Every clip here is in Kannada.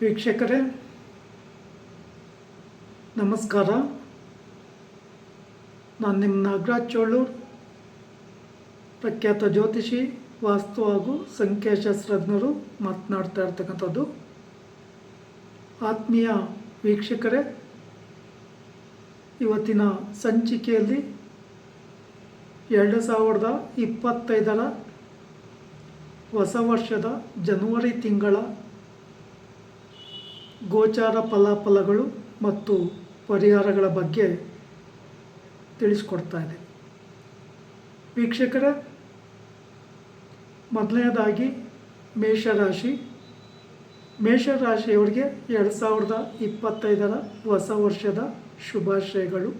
ವೀಕ್ಷಕರೇ, ನಮಸ್ಕಾರ. ನಾನು ನಿಮ್ಮ ನಾಗರಾಜ್ ಚೋಳೂರ್ ಪ್ರಖ್ಯಾತ ಜ್ಯೋತಿಷಿ, ವಾಸ್ತು ಹಾಗೂ ಸಂಖ್ಯಾಶಾಸ್ತ್ರಜ್ಞರು ಮಾತನಾಡ್ತಾ ಇರ್ತಕ್ಕಂಥದ್ದು. ಆತ್ಮೀಯ ವೀಕ್ಷಕರೇ, ಇವತ್ತಿನ ಸಂಚಿಕೆಯಲ್ಲಿ ಎರಡು ಸಾವಿರದ ಇಪ್ಪತ್ತೈದರ ಹೊಸ ವರ್ಷದ ಜನವರಿ ತಿಂಗಳ ಗೋಚಾರ ಫಲಾಫಲಗಳು ಮತ್ತು ಪರಿಹಾರಗಳ ಬಗ್ಗೆ ತಿಳಿಸ್ಕೊಡ್ತಾ ಇದೆ. ವೀಕ್ಷಕರ, ಮೊದಲನೇದಾಗಿ ಮೇಷರಾಶಿ. ಮೇಷರಾಶಿಯವರಿಗೆ ಎರಡು ಸಾವಿರದ ಇಪ್ಪತ್ತೈದರ ಹೊಸ ವರ್ಷದ ಶುಭಾಶಯಗಳು.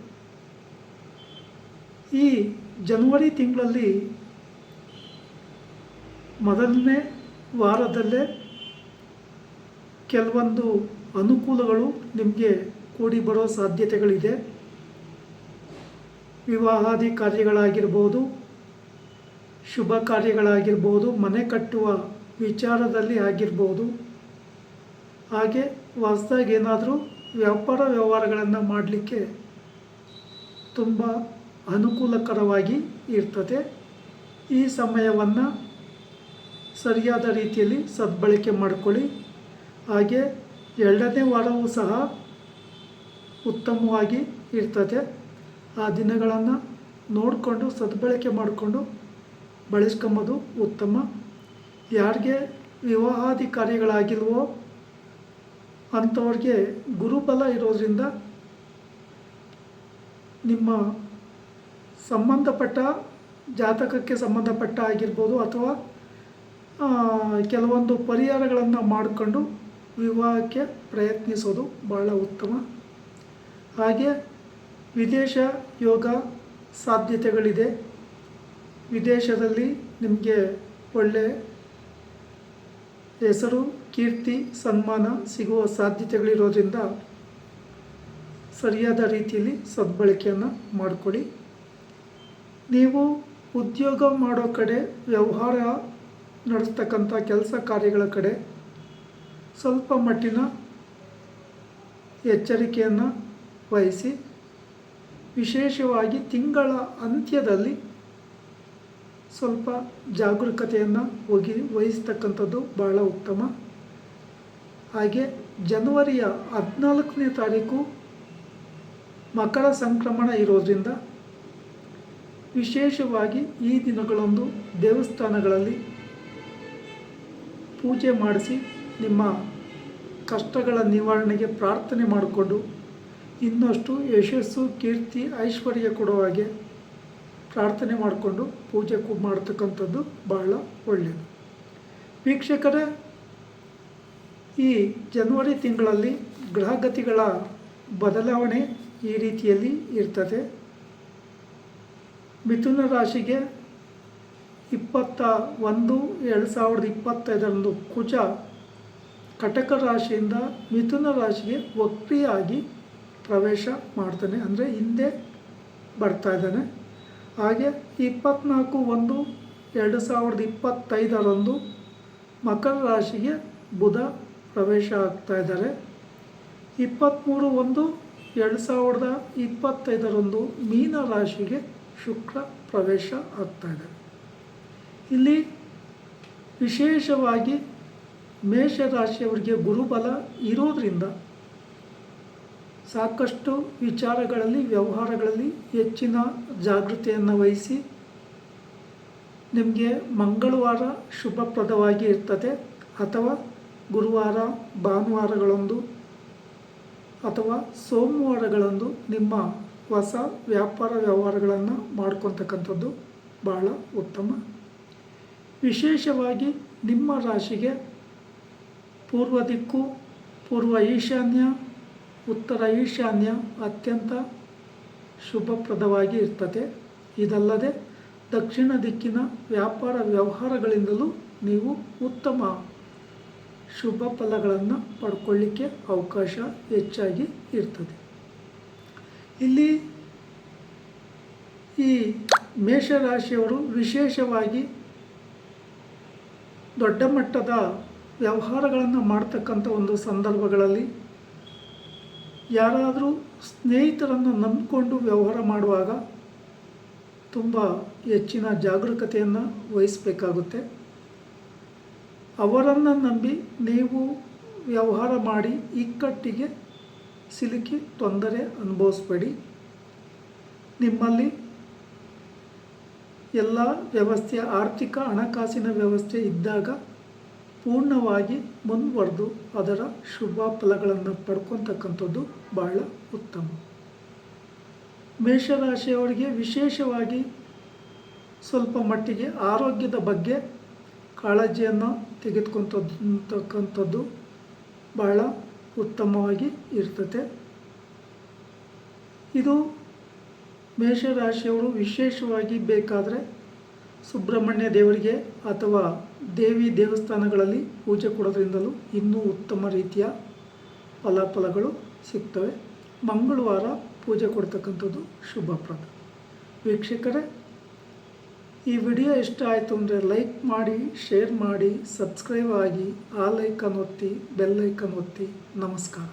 ಈ ಜನವರಿ ತಿಂಗಳಲ್ಲಿ ಮೊದಲನೇ ವಾರದಲ್ಲೇ ಕೆಲವೊಂದು ಅನುಕೂಲಗಳು ನಿಮಗೆ ಕೂಡಿ ಬರೋ ಸಾಧ್ಯತೆಗಳಿದೆ. ವಿವಾಹಾದಿ ಕಾರ್ಯಗಳಾಗಿರ್ಬೋದು, ಶುಭ ಕಾರ್ಯಗಳಾಗಿರ್ಬೋದು, ಮನೆ ಕಟ್ಟುವ ವಿಚಾರದಲ್ಲಿ ಆಗಿರ್ಬೋದು. ಹಾಗೆ ಹೊಸ್ದಾಗಿ ಏನಾದರೂ ವ್ಯಾಪಾರ ವ್ಯವಹಾರಗಳನ್ನು ಮಾಡಲಿಕ್ಕೆ ತುಂಬ ಅನುಕೂಲಕರವಾಗಿ ಇರ್ತದೆ. ಈ ಸಮಯವನ್ನು ಸರಿಯಾದ ರೀತಿಯಲ್ಲಿ ಸದ್ಬಳಕೆ ಮಾಡಿಕೊಳ್ಳಿ. ಹಾಗೆ ಎರಡನೇ ವಾರವೂ ಸಹ ಉತ್ತಮವಾಗಿ ಇರ್ತದೆ. ಆ ದಿನಗಳನ್ನು ನೋಡಿಕೊಂಡು, ಸದ್ಬಳಕೆ ಮಾಡಿಕೊಂಡು ಬಳಸ್ಕೊಂಬೋದು ಉತ್ತಮ. ಯಾರಿಗೆ ವಿವಾಹಾಧಿಕಾರಿಗಳಾಗಿಲ್ವೋ ಅಂಥವ್ರಿಗೆ ಗುರುಬಲ ಇರೋದ್ರಿಂದ ನಿಮ್ಮ ಸಂಬಂಧಪಟ್ಟ, ಜಾತಕಕ್ಕೆ ಸಂಬಂಧಪಟ್ಟ ಆಗಿರ್ಬೋದು ಅಥವಾ ಕೆಲವೊಂದು ಪರಿಹಾರಗಳನ್ನು ಮಾಡಿಕೊಂಡು ವಿವಾಹಕ್ಕೆ ಪ್ರಯತ್ನಿಸೋದು ಬಹಳ ಉತ್ತಮ. ಹಾಗೆ ವಿದೇಶ ಯೋಗ ಸಾಧ್ಯತೆಗಳಿದೆ. ವಿದೇಶದಲ್ಲಿ ನಿಮಗೆ ಒಳ್ಳೆ ಹೆಸರು, ಕೀರ್ತಿ, ಸನ್ಮಾನ ಸಿಗುವ ಸಾಧ್ಯತೆಗಳಿರೋದ್ರಿಂದ ಸರಿಯಾದ ರೀತಿಯಲ್ಲಿ ಸದ್ಬಳಕೆಯನ್ನು ಮಾಡಿಕೊಡಿ ನೀವು ಉದ್ಯೋಗ ಮಾಡೋ ಕಡೆ, ವ್ಯವಹಾರ ನಡೆಸ್ತಕ್ಕಂಥ ಕೆಲಸ ಕಾರ್ಯಗಳ ಕಡೆ ಸ್ವಲ್ಪ ಮಟ್ಟಿನ ಎಚ್ಚರಿಕೆಯನ್ನು ವಹಿಸಿ, ವಿಶೇಷವಾಗಿ ತಿಂಗಳ ಅಂತ್ಯದಲ್ಲಿ ಸ್ವಲ್ಪ ಜಾಗರೂಕತೆಯನ್ನು ಹೋಗಿ ವಹಿಸ್ತಕ್ಕಂಥದ್ದು ಬಹಳ ಉತ್ತಮ. ಹಾಗೆ ಜನವರಿಯ ಹದಿನಾಲ್ಕನೇ ತಾರೀಕು ಮಕರ ಸಂಕ್ರಮಣ ಇರೋದ್ರಿಂದ ವಿಶೇಷವಾಗಿ ಈ ದಿನಗಳಂದು ದೇವಸ್ಥಾನಗಳಲ್ಲಿ ಪೂಜೆ ಮಾಡಿಸಿ ನಿಮ್ಮ ಕಷ್ಟಗಳ ನಿವಾರಣೆಗೆ ಪ್ರಾರ್ಥನೆ ಮಾಡಿಕೊಂಡು ಇನ್ನಷ್ಟು ಯಶಸ್ಸು, ಕೀರ್ತಿ, ಐಶ್ವರ್ಯ ಕೊಡುವ ಹಾಗೆ ಪ್ರಾರ್ಥನೆ ಮಾಡಿಕೊಂಡು ಪೂಜೆ ಮಾಡ್ತಕ್ಕಂಥದ್ದು ಬಹಳ ಒಳ್ಳೆಯದು ವೀಕ್ಷಕರೇ, ಈ ಜನವರಿ ತಿಂಗಳಲ್ಲಿ ಗ್ರಹಗತಿಗಳ ಬದಲಾವಣೆ ಈ ರೀತಿಯಲ್ಲಿ ಇರ್ತದೆ. ಮಿಥುನ ರಾಶಿಗೆ ಇಪ್ಪತ್ತ ಒಂದು, ಎರಡು ಸಾವಿರದ ಇಪ್ಪತ್ತೈದರಂದು ಕುಜ ಕಟಕ ರಾಶಿಯಿಂದ ಮಿಥುನ ರಾಶಿಗೆ ವಕ್ರಿಯಾಗಿ ಪ್ರವೇಶ ಮಾಡ್ತಾನೆ. ಅಂದರೆ ಹಿಂದೆ ಬರ್ತಾ ಇದ್ದಾನೆ. ಹಾಗೆ ಇಪ್ಪತ್ತ್ನಾಲ್ಕು ಒಂದು ಎರಡು ಸಾವಿರದ ಇಪ್ಪತ್ತೈದರಂದು ಮಕರ ರಾಶಿಗೆ ಬುಧ ಪ್ರವೇಶ ಆಗ್ತಾ ಇದ್ದಾರೆ. ಇಪ್ಪತ್ತ್ಮೂರು ಒಂದು ಎರಡು ಸಾವಿರದ ಇಪ್ಪತ್ತೈದರಂದು ಮೀನ ರಾಶಿಗೆ ಶುಕ್ರ ಪ್ರವೇಶ ಆಗ್ತಾ ಇದೆ. ಇಲ್ಲಿ ವಿಶೇಷವಾಗಿ ಮೇಷರಾಶಿಯವರಿಗೆ ಗುರುಬಲ ಇರೋದರಿಂದ ಸಾಕಷ್ಟು ವಿಚಾರಗಳಲ್ಲಿ, ವ್ಯವಹಾರಗಳಲ್ಲಿ ಹೆಚ್ಚಿನ ಜಾಗೃತಿಯನ್ನು ವಹಿಸಿ ನಿಮಗೆ ಮಂಗಳವಾರ ಶುಭಪ್ರದವಾಗಿ ಇರ್ತದೆ. ಅಥವಾ ಗುರುವಾರ, ಭಾನುವಾರಗಳಂದು ಅಥವಾ ಸೋಮವಾರಗಳಂದು ನಿಮ್ಮ ಹೊಸ ವ್ಯಾಪಾರ ವ್ಯವಹಾರಗಳನ್ನು ಮಾಡ್ಕೊತಕ್ಕಂಥದ್ದು ಬಹಳ ಉತ್ತಮ. ವಿಶೇಷವಾಗಿ ನಿಮ್ಮ ರಾಶಿಗೆ ಪೂರ್ವ ದಿಕ್ಕು, ಪೂರ್ವ ಈಶಾನ್ಯ, ಉತ್ತರ ಈಶಾನ್ಯ ಅತ್ಯಂತ ಶುಭಪ್ರದವಾಗಿ ಇರ್ತದೆ. ಇದಲ್ಲದೆ ದಕ್ಷಿಣ ದಿಕ್ಕಿನ ವ್ಯಾಪಾರ ವ್ಯವಹಾರಗಳಿಂದಲೂ ನೀವು ಉತ್ತಮ ಶುಭ ಫಲಗಳನ್ನು ಪಡ್ಕೊಳ್ಳಿಕ್ಕೆ ಅವಕಾಶ ಹೆಚ್ಚಾಗಿ ಇರ್ತದೆ. ಇಲ್ಲಿ ಈ ಮೇಷರಾಶಿಯವರು ವಿಶೇಷವಾಗಿ ದೊಡ್ಡ ಮಟ್ಟದ ವ್ಯವಹಾರಗಳನ್ನು ಮಾಡ್ತಕ್ಕಂಥ ಒಂದು ಸಂದರ್ಭಗಳಲ್ಲಿ ಯಾರಾದರೂ ಸ್ನೇಹಿತರನ್ನು ನಂಬಿಕೊಂಡು ವ್ಯವಹಾರ ಮಾಡುವಾಗ ತುಂಬ ಹೆಚ್ಚಿನ ಜಾಗರೂಕತೆಯನ್ನು ವಹಿಸಬೇಕಾಗುತ್ತೆ. ಅವರನ್ನು ನಂಬಿ ನೀವು ವ್ಯವಹಾರ ಮಾಡಿ ಇಕ್ಕಟ್ಟಿಗೆ ಸಿಲುಕಿ ತೊಂದರೆ ಅನುಭವಿಸ್ಬೇಡಿ. ನಿಮ್ಮಲ್ಲಿ ಎಲ್ಲ ವ್ಯವಸ್ಥೆ ಆರ್ಥಿಕ ಹಣಕಾಸಿನ ವ್ಯವಸ್ಥೆ ಇದ್ದಾಗ ಪೂರ್ಣವಾಗಿ ಮುಂದುವರೆದು ಅದರ ಶುಭ ಫಲಗಳನ್ನು ಪಡ್ಕೊತಕ್ಕಂಥದ್ದು ಬಹಳ ಉತ್ತಮ. ಮೇಷರಾಶಿಯವರಿಗೆ ವಿಶೇಷವಾಗಿ ಸ್ವಲ್ಪ ಮಟ್ಟಿಗೆ ಆರೋಗ್ಯದ ಬಗ್ಗೆ ಕಾಳಜಿಯನ್ನು ತೆಗೆದುಕೊಂತಕ್ಕಂಥದ್ದು ಬಹಳ ಉತ್ತಮವಾಗಿ ಇರ್ತದೆ. ಇದು ಮೇಷರಾಶಿಯವರು ವಿಶೇಷವಾಗಿ ಬೇಕಾದರೆ ಸುಬ್ರಹ್ಮಣ್ಯ ದೇವರಿಗೆ ಅಥವಾ ದೇವಿ ದೇವಸ್ಥಾನಗಳಲ್ಲಿ ಪೂಜೆ ಕೊಡೋದ್ರಿಂದಲೂ ಇನ್ನೂ ಉತ್ತಮ ರೀತಿಯ ಫಲಾಫಲಗಳು ಸಿಗ್ತವೆ. ಮಂಗಳವಾರ ಪೂಜೆ ಕೊಡ್ತಕ್ಕಂಥದ್ದು ಶುಭಪ್ರದ ವೀಕ್ಷಕರೇ, ಈ ವಿಡಿಯೋ ಇಷ್ಟ ಆಯಿತು ಅಂದರೆ ಲೈಕ್ ಮಾಡಿ, ಶೇರ್ ಮಾಡಿ, ಸಬ್ಸ್ಕ್ರೈಬ್ ಆಗಿ, ಆ ಲೈಕನ್ ಒತ್ತಿ, ಬೆಲ್ ಐಕನ್ ಒತ್ತಿ. ನಮಸ್ಕಾರ.